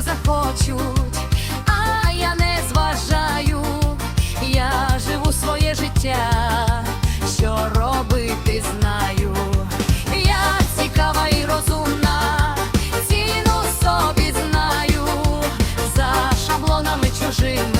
захочуть, а я не зважаю, я живу своє життя, що робити знаю. Я цікава і розумна, ціну собі знаю, за шаблонами чужими.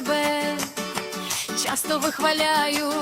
Тебе. Часто вихваляю,